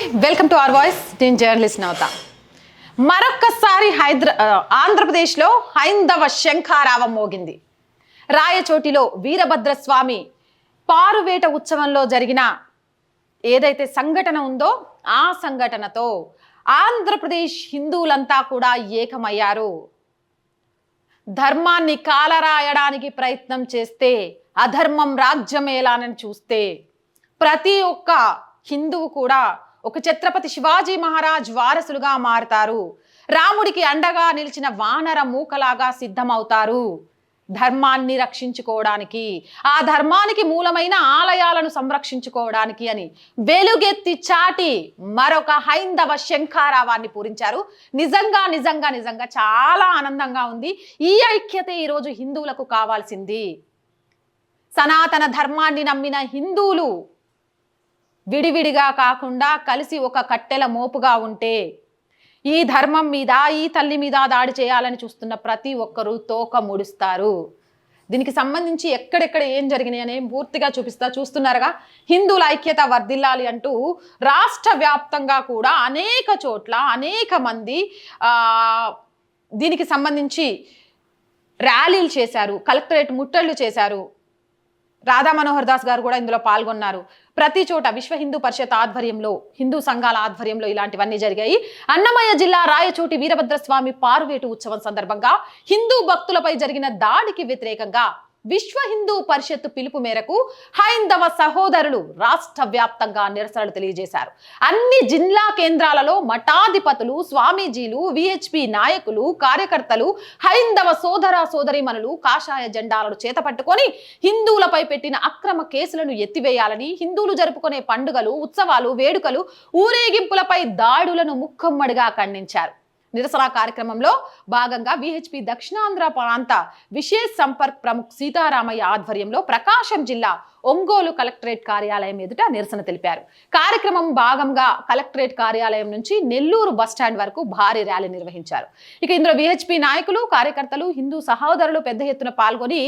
Welcome to our voice నేను journalist నవత మరొక్కసారి హైదరా ఆంధ్రప్రదేశ్లో హైందవ శంఖారావం మోగింది. రాయచోటిలో వీరభద్రస్వామి పారువేట ఉత్సవంలో జరిగిన ఏదైతే సంఘటన ఉందో ఆ సంఘటనతో ఆంధ్రప్రదేశ్ హిందువులంతా కూడా ఏకమయ్యారు. ధర్మాన్ని కాలరాయడానికి ప్రయత్నం చేస్తే అధర్మం రాజ్యమేలానని చూస్తే ప్రతి ఒక్క హిందువు కూడా ఒక ఛత్రపతి శివాజీ మహారాజ్ వారసులుగా మారతారు. రాముడికి అండగా నిలిచిన వానర మూకలాగా సిద్ధమవుతారు. ధర్మాన్ని రక్షించుకోవడానికి ఆ ధర్మానికి మూలమైన ఆలయాలను సంరక్షించుకోవడానికి అని వెలుగెత్తి చాటి మరొక హైందవ శంఖారావాన్ని పూరించారు. నిజంగా నిజంగా నిజంగా చాలా ఆనందంగా ఉంది. ఈ ఐక్యత ఈరోజు హిందువులకు కావాల్సింది. సనాతన ధర్మాన్ని నమ్మిన హిందువులు విడివిడిగా కాకుండా కలిసి ఒక కట్టెల మోపుగా ఉంటే ఈ ధర్మం మీద ఈ తల్లి మీద దాడి చేయాలని చూస్తున్న ప్రతి ఒక్కరూ తోక ముడుస్తారు. దీనికి సంబంధించి ఎక్కడెక్కడ ఏం జరిగినాయి అని పూర్తిగా చూపిస్తా చూస్తున్నారుగా. హిందువుల ఐక్యత వర్ధిల్లాలి అంటూ రాష్ట్ర వ్యాప్తంగా కూడా అనేక చోట్ల అనేక మంది దీనికి సంబంధించి ర్యాలీలు చేశారు కలెక్టరేట్ ముట్టళ్ళు చేశారు. రాధా మనోహర్ దాస్ గారు కూడా ఇందులో పాల్గొన్నారు. ప్రతి చోట విశ్వ హిందూ పరిషత్ ఆధ్వర్యంలో హిందూ సంఘాల ఆధ్వర్యంలో ఇలాంటివన్నీ జరిగాయి. అన్నమయ్య జిల్లా రాయచోటి వీరభద్రస్వామి పారువేటు ఉత్సవం సందర్భంగా హిందూ భక్తులపై జరిగిన దాడికి వ్యతిరేకంగా విశ్వ హిందూ పరిషత్ పిలుపు మేరకు హైందవ సహోదరులు రాష్ట్ర వ్యాప్తంగా నిరసనలు తెలియజేశారు. అన్ని జిల్లా కేంద్రాలలో మఠాధిపతులు స్వామీజీలు విహెచ్పి నాయకులు కార్యకర్తలు హైందవ సోదర సోదరిమణులు కాషాయ జెండాలను చేతపట్టుకొని హిందువులపై పెట్టిన అక్రమ కేసులను ఎత్తివేయాలని హిందువులు జరుపుకునే పండుగలు ఉత్సవాలు వేడుకలు ఊరేగింపులపై దాడులను ముక్కమ్మడిగా ఖండించారు. నిరసన కార్యక్రమంలో భాగంగా విహెచ్పి దక్షిణాంధ్ర ప్రాంత విశేష్ సంపర్క్ ప్రముఖ్ సీతారామయ్య ఆధ్వర్యంలో ప్రకాశం జిల్లా ఒంగోలు కలెక్టరేట్ కార్యాలయం ఎదుట నిరసన తెలిపారు. కార్యక్రమం భాగంగా కలెక్టరేట్ కార్యాలయం నుంచి నెల్లూరు బస్టాండ్ వరకు భారీ ర్యాలీ నిర్వహించారు. ఇక ఇందులో విహెచ్పి నాయకులు కార్యకర్తలు హిందూ సహోదరులు పెద్ద ఎత్తున పాల్గొని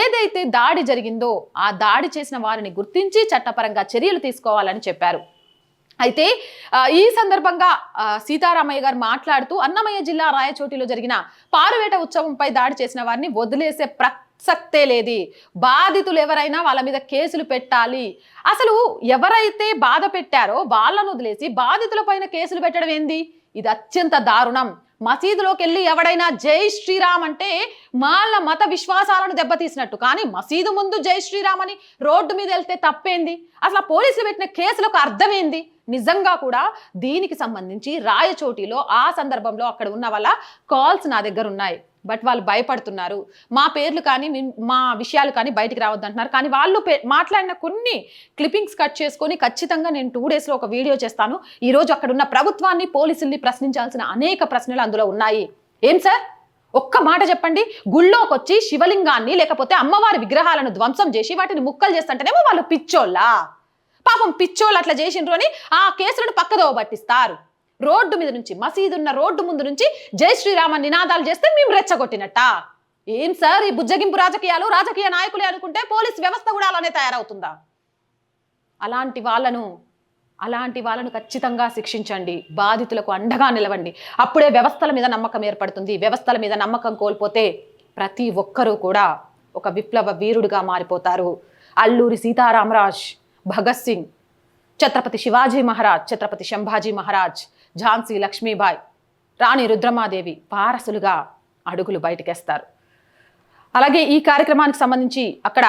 ఏదైతే దాడి జరిగిందో ఆ దాడి చేసిన వారిని గుర్తించి చట్టపరంగా చర్యలు తీసుకోవాలని చెప్పారు. అయితే ఈ సందర్భంగా సీతారామయ్య గారు మాట్లాడుతూ అన్నమయ్య జిల్లా రాయచోటిలో జరిగిన పారువేట ఉత్సవంపై దాడి చేసిన వారిని వదిలేసే ప్రసక్తే లేది. బాధితులు ఎవరైనా వాళ్ళ మీద కేసులు పెట్టాలి. అసలు ఎవరైతే బాధ పెట్టారో వాళ్ళను వదిలేసి బాధితుల పైన కేసులు పెట్టడం ఏంది? ఇది అత్యంత దారుణం. మసీదులోకి వెళ్ళి ఎవడైనా జై శ్రీరామ్ అంటే వాళ్ళ మత విశ్వాసాలను దెబ్బతీసినట్టు. కానీ మసీదు ముందు జై శ్రీరామ్ అని రోడ్డు మీద వెళ్తే తప్పేంది? అసలు పోలీసులు పెట్టిన కేసులకు అర్థం ఏంది? నిజంగా కూడా దీనికి సంబంధించి రాయచోటిలో ఆ సందర్భంలో అక్కడ ఉన్న వాళ్ళ కాల్స్ నా దగ్గర ఉన్నాయి. బట్ వాళ్ళు భయపడుతున్నారు. మా పేర్లు కానీ మా విషయాలు కానీ బయటికి రావద్దంటున్నారు కానీ వాళ్ళు పే- మాట్లాడిన కొన్ని క్లిప్పింగ్స్ కట్ చేసుకొని ఖచ్చితంగా నేను టూ డేస్లో ఒక వీడియో చేస్తాను. ఈరోజు అక్కడ ఉన్న ప్రభుత్వాన్ని పోలీసుల్ని ప్రశ్నించాల్సిన అనేక ప్రశ్నలు అందులో ఉన్నాయి. ఏం సార్? ఒక్క మాట చెప్పండి. గుళ్ళోకి వచ్చి శివలింగాన్ని లేకపోతే అమ్మవారి విగ్రహాలను ధ్వంసం చేసి వాటిని ముక్కలు చేస్తుంటేనేమో వాళ్ళు పిచ్చోళ్ళా? పాపం పిచ్చోళ్ళు అట్లా చేసిండ్రు అని ఆ కేసులను పక్కదో పట్టిస్తారు. రోడ్డు మీద నుంచి మసీదు ఉన్న రోడ్డు ముందు నుంచి జై శ్రీరామ నినాదాలు చేస్తే మేము రెచ్చగొట్టినట్ట. ఏం సార్ ఈ బుజ్జగింపు రాజకీయాలు రాజకీయ నాయకులే అనుకుంటే పోలీస్ వ్యవస్థ కూడా అలానే తయారవుతుందా? అలాంటి వాళ్ళను అలాంటి వాళ్ళను ఖచ్చితంగా శిక్షించండి. బాధితులకు అండగా నిలవండి. అప్పుడే వ్యవస్థల మీద నమ్మకం ఏర్పడుతుంది. వ్యవస్థల మీద నమ్మకం కోల్పోతే ప్రతి ఒక్కరూ కూడా ఒక విప్లవ వీరుడిగా మారిపోతారు. అల్లూరి సీతారామరాజ్ భగత్ సింగ్ ఛత్రపతి శివాజీ మహారాజ్ ఛత్రపతి శంభాజీ మహారాజ్ ఝాన్సీ లక్ష్మీబాయ్ రాణి రుద్రమాదేవి వారసులుగా అడుగులు బయటకేస్తారు. అలాగే ఈ కార్యక్రమానికి సంబంధించి అక్కడ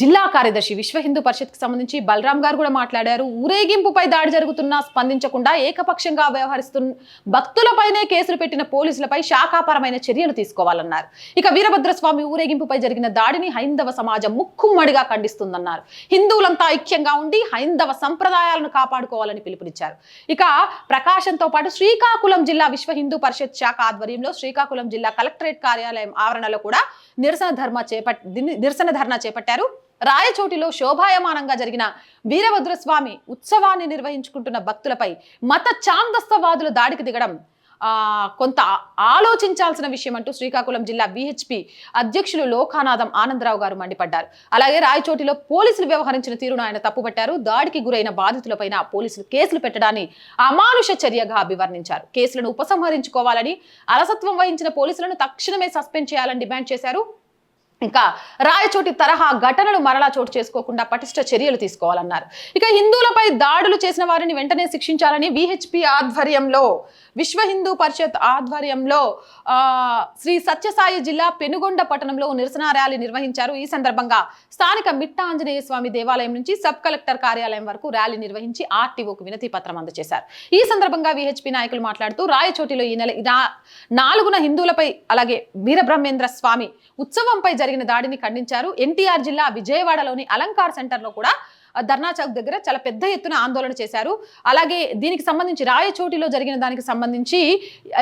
జిల్లా కార్యదర్శి విశ్వ హిందూ పరిషత్కి సంబంధించి బలరాం గారు కూడా మాట్లాడారు. ఊరేగింపుపై దాడి జరుగుతున్నా స్పందించకుండా ఏకపక్షంగా వ్యవహరిస్తున్న భక్తులపైనే కేసులు పెట్టిన పోలీసులపై శాఖాపరమైన చర్యలు తీసుకోవాలన్నారు. ఇక వీరభద్రస్వామి ఊరేగింపుపై జరిగిన దాడిని హైందవ సమాజం ముక్కుమ్మడిగా ఖండిస్తుందన్నారు. హిందువులంతా ఐక్యంగా ఉండి హైందవ సంప్రదాయాలను కాపాడుకోవాలని పిలుపునిచ్చారు. ఇక ప్రకాశంతో పాటు శ్రీకాకుళం జిల్లా విశ్వ హిందూ పరిషత్ శాఖ ఆధ్వర్యంలో శ్రీకాకుళం జిల్లా కలెక్టరేట్ కార్యాలయం ఆవరణలో కూడా నిరసన ధర్మ చేపట్ నిరసన ధర్నా చేపట్టారు. రాయచోటిలో శోభాయమానంగా జరిగిన వీరభద్రస్వామి ఉత్సవాన్ని నిర్వహించుకుంటున్న భక్తులపై మత ఛాందస్తవాదులు దాడికి దిగడం కొంత ఆలోచించాల్సిన విషయం అంటూ శ్రీకాకుళం జిల్లా విహెచ్పి అధ్యక్షులు లోకానాథం ఆనందరావు గారు మండిపడ్డారు. అలాగే రాయచోటిలో పోలీసులు వ్యవహరించిన తీరును ఆయన తప్పుపట్టారు. దాడికి గురైన బాధితులపైన పోలీసులు కేసులు పెట్టడాన్ని అమానుష చర్యగా అభివర్ణించారు. కేసులను ఉపసంహరించుకోవాలని అలసత్వం వహించిన పోలీసులను తక్షణమే సస్పెండ్ చేయాలని డిమాండ్ చేశారు. ఇంకా రాయచోటి తరహా ఘటనలు మరలా చోటు చేసుకోకుండా పటిష్ట చర్యలు తీసుకోవాలన్నారు. ఇక హిందువులపై దాడులు చేసిన వారిని వెంటనే శిక్షించాలని విహెచ్పి ఆధ్వర్యంలో విశ్వ హిందూ పరిషత్ ఆధ్వర్యంలో శ్రీ సత్యసాయి జిల్లా పెనుగొండ పట్టణంలో నిరసన ర్యాలీ నిర్వహించారు. ఈ సందర్భంగా స్థానిక మిట్టా ఆంజనేయ స్వామి దేవాలయం నుంచి సబ్ కలెక్టర్ కార్యాలయం వరకు ర్యాలీ నిర్వహించి ఆర్టీఓకు వినతి పత్రం అందజేశారు. ఈ సందర్భంగా విహెచ్పి నాయకులు మాట్లాడుతూ రాయచోటిలో ఈ నెల నాలుగున హిందువులపై అలాగే వీరబ్రహ్మేంద్ర స్వామి ఉత్సవంపై జరిగిన దాడిని ఖండించారు. ఎన్టీఆర్ జిల్లా విజయవాడలోని అలంకార్ సెంటర్లో కూడా ధర్నా చౌక్ దగ్గర చాలా పెద్ద ఎత్తున ఆందోళన చేశారు. అలాగే దీనికి సంబంధించి రాయచోటిలో జరిగిన దానికి సంబంధించి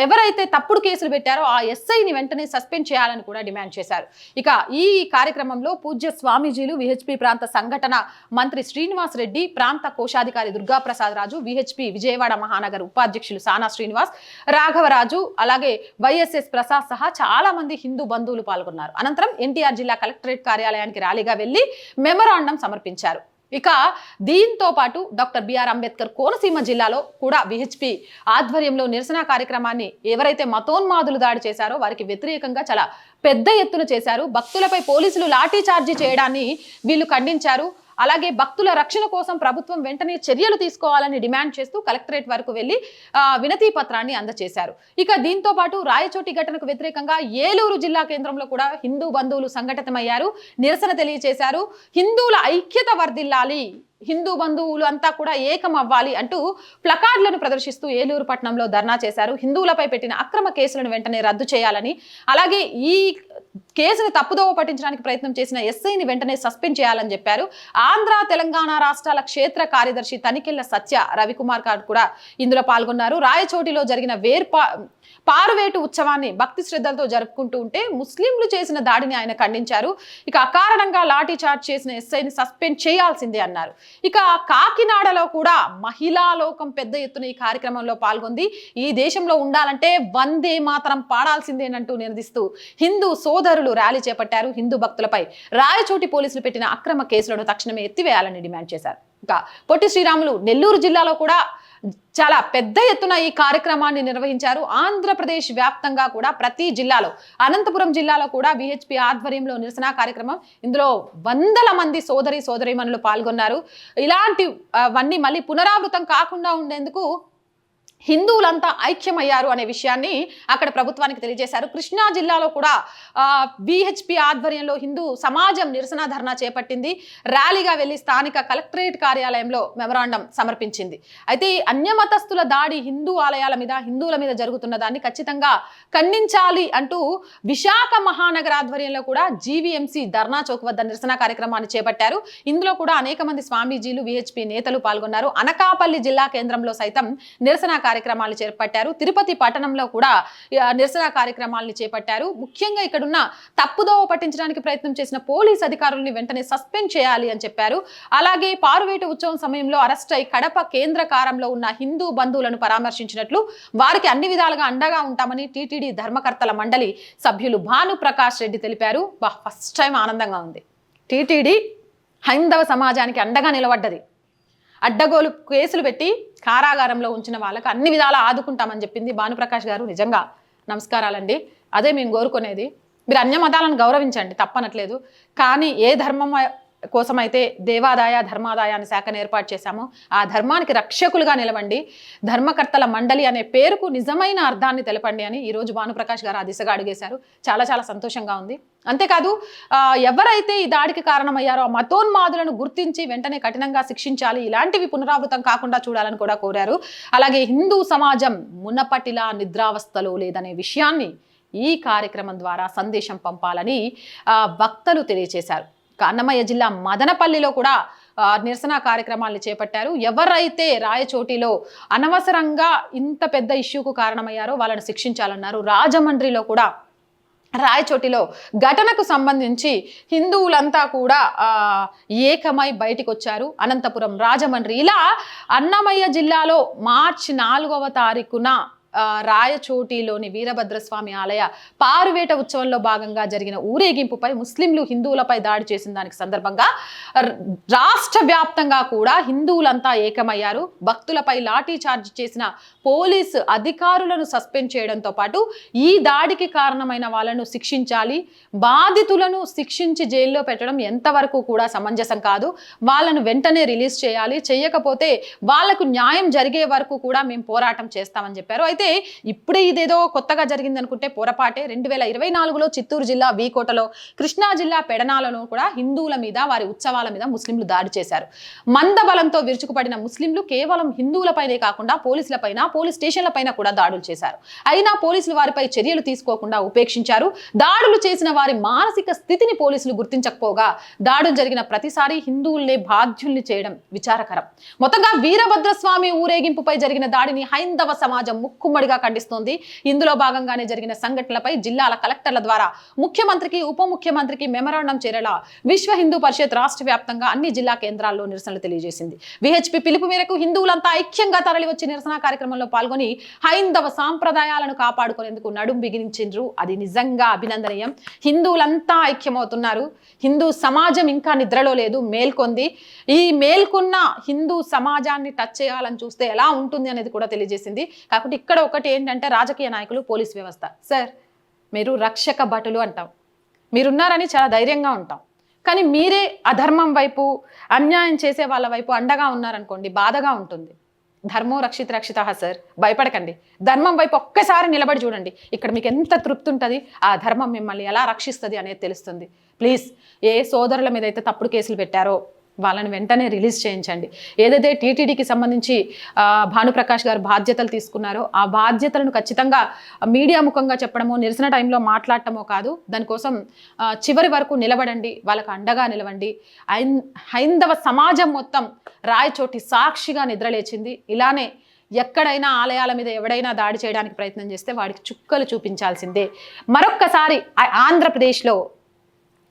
ఎవరైతే తప్పుడు కేసులు పెట్టారో ఆ ఎస్ఐని వెంటనే సస్పెండ్ చేయాలని కూడా డిమాండ్ చేశారు. ఇక ఈ కార్యక్రమంలో పూజ్య స్వామీజీలు విహెచ్పి ప్రాంత సంఘటన మంత్రి శ్రీనివాస్ రెడ్డి ప్రాంత కోశాధికారి దుర్గాప్రసాద్ రాజు విహెచ్పి విజయవాడ మహానగర్ ఉపాధ్యక్షులు సానా శ్రీనివాస్ రాఘవరాజు అలాగే వైఎస్ఎస్ ప్రసాద్ సహా చాలా మంది హిందూ బంధువులు పాల్గొన్నారు. అనంతరం ఎన్టీఆర్ జిల్లా కలెక్టరేట్ కార్యాలయానికి ర్యాలీగా వెళ్ళి మెమరాండం సమర్పించారు. ఇక దీంతో పాటు డాక్టర్ బిఆర్ అంబేద్కర్ కోనసీమ జిల్లాలో కూడా విహెచ్పి ఆధ్వర్యంలో నిరసన కార్యక్రమాన్ని ఎవరైతే మతోన్మాదులు దాడి చేశారో వారికి వ్యతిరేకంగా చాలా పెద్ద ఎత్తున చేశారు. భక్తులపై పోలీసులు లాఠీ చార్జీ చేయడాన్ని వీళ్ళు ఖండించారు. అలాగే భక్తుల రక్షణ కోసం ప్రభుత్వం వెంటనే చర్యలు తీసుకోవాలని డిమాండ్ చేస్తూ కలెక్టరేట్ వరకు వెళ్ళి వినతి పత్రాన్ని అందజేశారు ఇక దీంతో పాటు రాయచోటి ఘటనకు వ్యతిరేకంగా ఏలూరు జిల్లా కేంద్రంలో కూడా హిందూ బంధువులు సంఘటితమయ్యారు. నిరసన తెలియజేశారు హిందువుల ఐక్యత వర్ధిల్లాలి. హిందూ బంధువులు అంతా కూడా ఏకం అవ్వాలి అంటూ ప్లకార్డులను ప్రదర్శిస్తూ ఏలూరు పట్టణంలో ధర్నా చేశారు. హిందువులపై పెట్టిన అక్రమ కేసులను వెంటనే రద్దు చేయాలని అలాగే ఈ కేసును తప్పుదోవ పట్టించడానికి ప్రయత్నం చేసిన ఎస్ఐని వెంటనే సస్పెండ్ చేయాలని చెప్పారు. ఆంధ్ర తెలంగాణ రాష్ట్రాల క్షేత్ర కార్యదర్శి తనికెళ్ళ సత్య రవికుమార్ గారు కూడా ఇందులో పాల్గొన్నారు. రాయచోటిలో జరిగిన వేర్పా పారువేటు ఉత్సవాన్ని భక్తి శ్రద్ధలతో జరుపుకుంటూ ఉంటే ముస్లింలు చేసిన దాడిని ఆయన ఖండించారు. ఇక అకారణంగా లాఠీ చార్జ్ చేసిన ఎస్ఐని సస్పెండ్ చేయాల్సిందే అన్నారు. ఇక కాకినాడలో కూడా మహిళా లోకం పెద్ద ఎత్తున ఈ కార్యక్రమంలో పాల్గొంది. ఈ దేశంలో ఉండాలంటే వందే మాత్రం పాడాల్సిందేనంటూ నినదిస్తూ హిందూ సోదరులు ర్యాలీ చేపట్టారు. హిందూ భక్తులపై రాయచోటి పోలీసులు పెట్టిన అక్రమ కేసులను తక్షణమే ఎత్తివేయాలని డిమాండ్ చేశారు. ఇంకా పొట్టి శ్రీరాములు నెల్లూరు జిల్లాలో కూడా చాలా పెద్ద ఎత్తున ఈ కార్యక్రమాన్ని నిర్వహించారు. ఆంధ్రప్రదేశ్ వ్యాప్తంగా కూడా ప్రతి జిల్లాలో అనంతపురం జిల్లాలో కూడా విహెచ్పి ఆధ్వర్యంలో నిరసన కార్యక్రమం. ఇందులో వందల మంది సోదరి సోదరిమణులు పాల్గొన్నారు. ఇలాంటివన్నీ మళ్ళీ పునరావృతం కాకుండా ఉండేందుకు హిందువులంతా ఐక్యమయ్యారు అనే విషయాన్ని అక్కడ ప్రభుత్వానికి తెలియజేశారు. కృష్ణా జిల్లాలో కూడా విహెచ్పి ఆధ్వర్యంలో హిందూ సమాజం నిరసన ధర్నా చేపట్టింది. ర్యాలీగా వెళ్ళి స్థానిక కలెక్టరేట్ కార్యాలయంలో మెమరాండం సమర్పించింది. అయితే ఈ అన్యమతస్థుల దాడి హిందూ ఆలయాల మీద హిందువుల మీద జరుగుతున్న దాన్ని ఖచ్చితంగా ఖండించాలి అంటూ విశాఖ మహానగర ఆధ్వర్యంలో కూడా జీవీఎంసీ ధర్నా చౌక్ వద్ద నిరసన కార్యక్రమాన్ని చేపట్టారు. ఇందులో కూడా అనేక మంది స్వామీజీలు విహెచ్పి నేతలు పాల్గొన్నారు. అనకాపల్లి జిల్లా కేంద్రంలో సైతం నిరసన కార్యక్రమాలు చేపట్టారు. తిరుపతి పట్టణంలో కూడా నిరసన కార్యక్రమాలను చేపట్టారు. ముఖ్యంగా ఇక్కడున్న తప్పుదోవ పట్టించడానికి ప్రయత్నం చేసిన పోలీస్ అధికారుల్ని వెంటనే సస్పెండ్ చేయాలి అని చెప్పారు. అలాగే పారువేట ఉత్సవం సమయంలో అరెస్ట్ అయి కడప కేంద్ర కారంలో ఉన్న హిందూ బంధువులను పరామర్శించినట్లు వారికి అన్ని విధాలుగా అండగా ఉంటామని టీటీడీ ధర్మకర్తల మండలి సభ్యులు భాను ప్రకాష్ రెడ్డి తెలిపారు. బా ఫస్ట్ టైం ఆనందంగా ఉంది. టీటీడీ హైందవ సమాజానికి అండగా నిలబడ్డది. అడ్డగోలు కేసులు పెట్టి కారాగారంలో ఉంచిన వాళ్ళకి అన్ని విధాలా ఆదుకుంటామని చెప్పింది భానుప్రకాష్ గారు. నిజంగా నమస్కారాలండి. అదే మేము కోరుకునేది. మీరు అన్య మతాలను గౌరవించండి తప్పనట్లేదు. కానీ ఏ ధర్మం కోసమైతే దేవాదాయ ధర్మాదాయ అనే శాఖను ఏర్పాటు చేశామో. ఆ ధర్మానికి రక్షకులుగా నిలవండి. ధర్మకర్తల మండలి అనే పేరుకు నిజమైన అర్థాన్ని తెలపండి అని ఈరోజు భానుప్రకాష్ గారు ఆ దిశగా అడిగేశారు. చాలా చాలా సంతోషంగా ఉంది. అంతేకాదు ఎవరైతే ఈ దాడికి కారణమయ్యారో ఆ మతోన్మాదులను గుర్తించి వెంటనే కఠినంగా శిక్షించాలి. ఇలాంటివి పునరావృతం కాకుండా చూడాలని కూడా కోరారు. అలాగే హిందూ సమాజం మునపటిలా నిద్రావస్థలో లేదనే విషయాన్ని ఈ కార్యక్రమం ద్వారా సందేశం పంపాలని వక్తలు తెలియజేశారు అన్నమయ్య జిల్లా మదనపల్లిలో కూడా నిరసన కార్యక్రమాలను చేపట్టారు. ఎవరైతే రాయచోటిలో అనవసరంగా ఇంత పెద్ద ఇష్యూకు కారణమయ్యారో వాళ్ళని శిక్షించాలన్నారు. రాజమండ్రిలో కూడా రాయచోటిలో ఘటనకు సంబంధించి హిందువులంతా కూడా ఏకమై బయటికి వచ్చారు అనంతపురం రాజమండ్రి. ఇలా అన్నమయ్య జిల్లాలో మార్చి నాలుగవ తారీఖున రాయచోటిలోని వీరభద్రస్వామి ఆలయ పారువేట ఉత్సవంలో భాగంగా జరిగిన ఊరేగింపుపై ముస్లింలు హిందువులపై దాడి చేసిన దానికి సందర్భంగా రాష్ట్ర వ్యాప్తంగా కూడా హిందువులంతా ఏకమయ్యారు. భక్తులపై లాఠీ చార్జ్ చేసిన పోలీసు అధికారులను సస్పెండ్ చేయడంతో పాటు ఈ దాడికి కారణమైన వాళ్ళను శిక్షించాలి బాధితులను శిక్షించి జైల్లో పెట్టడం ఎంతవరకు కూడా సమంజసం కాదు. వాళ్ళను వెంటనే రిలీజ్ చేయాలి. చేయకపోతే వాళ్ళకు న్యాయం జరిగే వరకు కూడా మేము పోరాటం చేస్తామని చెప్పారు. అయితే ఇప్పుడే ఇదేదో కొత్తగా జరిగింది అనుకుంటే పొరపాటే. రెండు వేల ఇరవై నాలుగులో చిత్తూరు జిల్లా వీకోటలో కృష్ణా జిల్లా పెడనాలలో కూడా హిందువుల మీద వారి ఉత్సవాల మీద ముస్లింలు దాడి చేశారు. మందబలంతో విరుచుకుపడిన ముస్లింలు కేవలం హిందువులపైనే కాకుండా పోలీసులపైన పోలీస్ స్టేషన్లపైన కూడా దాడులు చేశారు. అయినా పోలీసులు వారిపై చర్యలు తీసుకోకుండా ఉపేక్షించారు. దాడులు చేసిన వారి మానసిక స్థితిని పోలీసులు గుర్తించకపోగా దాడులు జరిగిన ప్రతిసారి హిందువుల్నే బాధ్యుల్ని చేయడం విచారకరం. మొత్తంగా వీరభద్రస్వామి ఊరేగింపుపై జరిగిన దాడిని హైందవ సమాజం ముక్కుమ్మడిగా ఖండిస్తోంది. ఇందులో భాగంగానే జరిగిన సంఘటనలపై జిల్లాల కలెక్టర్ల ద్వారా ముఖ్యమంత్రికి ఉప ముఖ్యమంత్రికి మెమరాండం చేరేలా విశ్వ హిందూ పరిషత్ రాష్ట్ర వ్యాప్తంగా అన్ని జిల్లా కేంద్రాల్లో నిరసనలు తెలియజేసింది. విహెచ్పి పిలుపు మేరకు హిందువులంతా ఐక్యంగా తరలి వచ్చి నిరసన కార్యక్రమంలో పాల్గొని హైందవ సాంప్రదాయాలను కాపాడుకునేందుకు నడుం బిగించిండ్రు అది నిజంగా అభినందనీయం. హిందువులంతా ఐక్యమవుతున్నారు. హిందూ సమాజం ఇంకా నిద్రలో లేదు మేల్కొంది. ఈ మేల్కొన్న హిందూ సమాజాన్ని టచ్ చేయాలని చూస్తే ఎలా ఉంటుంది అనేది కూడా తెలియజేసింది. కాకపోతే ఇక్కడ ఒకటి ఏంటంటే రాజకీయ నాయకులు పోలీస్ వ్యవస్థ. సార్ మీరు రక్షక భటులు అంటాం. మీరున్నారని చాలా ధైర్యంగా ఉంటాం. కానీ మీరే అధర్మం వైపు అన్యాయం చేసే వాళ్ళ వైపు అండగా ఉన్నారనుకోండి బాధగా ఉంటుంది. ధర్మం రక్షిత రక్షిత సార్ భయపడకండి. ధర్మం వైపు ఒక్కసారి నిలబడి చూడండి. ఇక్కడ మీకు ఎంత తృప్తి ఉంటుంది? ఆ ధర్మం మిమ్మల్ని ఎలా రక్షిస్తుంది అనేది తెలుస్తుంది. ప్లీజ్ ఏ సోదరుల మీద అయితే తప్పుడు కేసులు పెట్టారో వాళ్ళని వెంటనే రిలీజ్ చేయించండి. ఏదైతే టీటీడీకి సంబంధించి భానుప్రకాష్ గారు బాధ్యతలు తీసుకున్నారో ఆ బాధ్యతలను ఖచ్చితంగా మీడియా ముఖంగా చెప్పడమో నిరసన టైంలో మాట్లాడటమో కాదు దానికోసం చివరి వరకు నిలబడండి వాళ్ళకు అండగా నిలవండి. హైందవ సమాజం మొత్తం రాయచోటి సాక్షిగా నిద్రలేచింది. ఇలానే ఎక్కడైనా ఆలయాల మీద ఎవడైనా దాడి చేయడానికి ప్రయత్నం చేస్తే వాడికి చుక్కలు చూపించాల్సిందే. మరొక్కసారి ఆంధ్రప్రదేశ్లో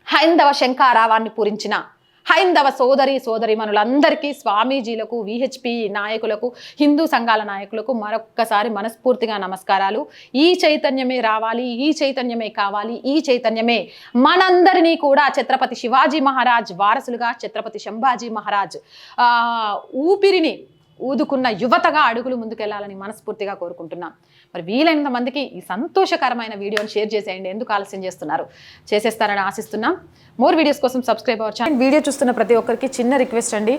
హైందవ శంఖారావాన్ని పూరించిన హైందవ సోదరి సోదరిమనులందరికీ స్వామీజీలకు విహెచ్పి నాయకులకు హిందూ సంఘాల నాయకులకు మరొక్కసారి మనస్ఫూర్తిగా నమస్కారాలు. ఈ చైతన్యమే రావాలి ఈ చైతన్యమే కావాలి ఈ చైతన్యమే మనందరినీ కూడా ఛత్రపతి శివాజీ మహారాజ్ వారసులుగా ఛత్రపతి శంభాజీ మహారాజ్ ఊపిరిని ఊదుకున్న యువతగా అడుగులు ముందుకెళ్ళాలని మనస్ఫూర్తిగా కోరుకుంటున్నాం. మరి వీలైనంత మందికి ఈ సంతోషకరమైన వీడియోని షేర్ చేసేయండి. ఎందుకు ఆలస్యం చేస్తున్నారు? చేసేస్తారని ఆశిస్తున్నాం. మోర్ వీడియోస్ కోసం సబ్స్క్రైబ్ అవ్వచ్చు అండ్ వీడియో చూస్తున్న ప్రతి ఒక్కరికి చిన్న రిక్వెస్ట్ అండి.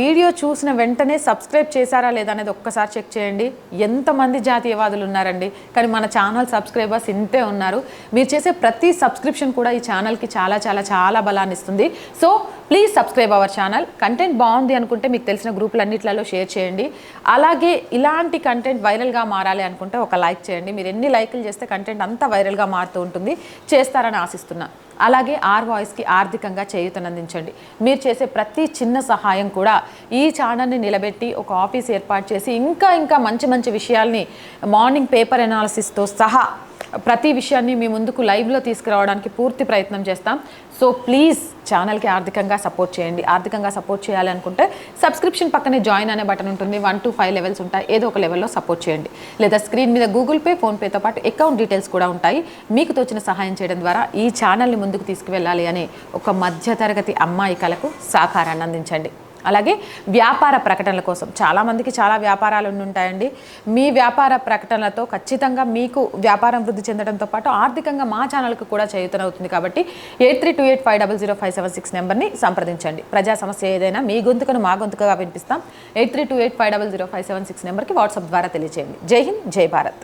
వీడియో చూసిన వెంటనే సబ్స్క్రైబ్ చేశారా లేదా అనేది ఒక్కసారి చెక్ చేయండి. ఎంతమంది జాతీయవాదులు ఉన్నారండి. కానీ మన ఛానల్ సబ్స్క్రైబర్స్ ఇంతే ఉన్నారు. మీరు చేసే ప్రతి సబ్స్క్రిప్షన్ కూడా ఈ ఛానల్కి చాలా చాలా చాలా బలాన్ని ఇస్తుంది. So please subscribe our channel content బాగుంది అనుకుంటే మీకు తెలిసిన గ్రూపులన్నిట్లలో షేర్ చేయండి. అలాగే ఇలాంటి కంటెంట్ వైరల్గా మారాలి అనుకుంటే ఒక లైక్ చేయండి. మీరు ఎన్ని లైకులు చేస్తే కంటెంట్ అంతా వైరల్గా మారుతూ ఉంటుంది. చేస్తారని ఆశిస్తున్నా. అలాగే ఆర్ వాయిస్కి ఆర్థికంగా చేయూతనందించండి. మీరు చేసే ప్రతి చిన్న సహాయం కూడా ఈ ఛానల్ని నిలబెట్టి ఒక ఆఫీస్ ఏర్పాటు చేసి ఇంకా ఇంకా మంచి మంచి విషయాల్ని మార్నింగ్ పేపర్ ఎనాలిసిస్తో సహా ప్రతి విషయాన్ని మీ ముందుకు లైవ్లో తీసుకురావడానికి పూర్తి ప్రయత్నం చేస్తాం. సో ప్లీజ్ ఛానల్కి ఆర్థికంగా సపోర్ట్ చేయండి. ఆర్థికంగా సపోర్ట్ చేయాలనుకుంటే సబ్స్క్రిప్షన్ పక్కనే జాయిన్ అనే బటన్ ఉంటుంది. వన్ టు ఫైవ్ లెవెల్స్ ఉంటాయి. ఏదో ఒక లెవెల్లో సపోర్ట్ చేయండి. లేదా స్క్రీన్ మీద గూగుల్ పే ఫోన్పేతో పాటు అకౌంట్ డీటెయిల్స్ కూడా ఉంటాయి. మీకు తోచిన సహాయం చేయడం ద్వారా ఈ ఛానల్ని ముందుకు తీసుకువెళ్ళాలి అనే ఒక మధ్యతరగతి అమ్మాయి కలకు సహకారాన్ని అందించండి. అలాగే వ్యాపార ప్రకటనల కోసం. చాలామందికి చాలా వ్యాపారాలు ఉంటాయండి. మీ వ్యాపార ప్రకటనలతో ఖచ్చితంగా మీకు వ్యాపారం వృద్ధి చెందడంతో పాటు ఆర్థికంగా మా ఛానల్కు కూడా చేయుతనవుతుంది కాబట్టి eight three two eight five double zero five seven six నెంబర్ని సంప్రదించండి. ప్రజా సమస్య ఏదైనా మీ గొంతుకను మా గొంతుకగా వినిపిస్తాం. Eight three two eight five double zero five seven six నెంబర్కి వాట్సాప్ ద్వారా తెలియజేయండి జై హింద్ జై భారత్.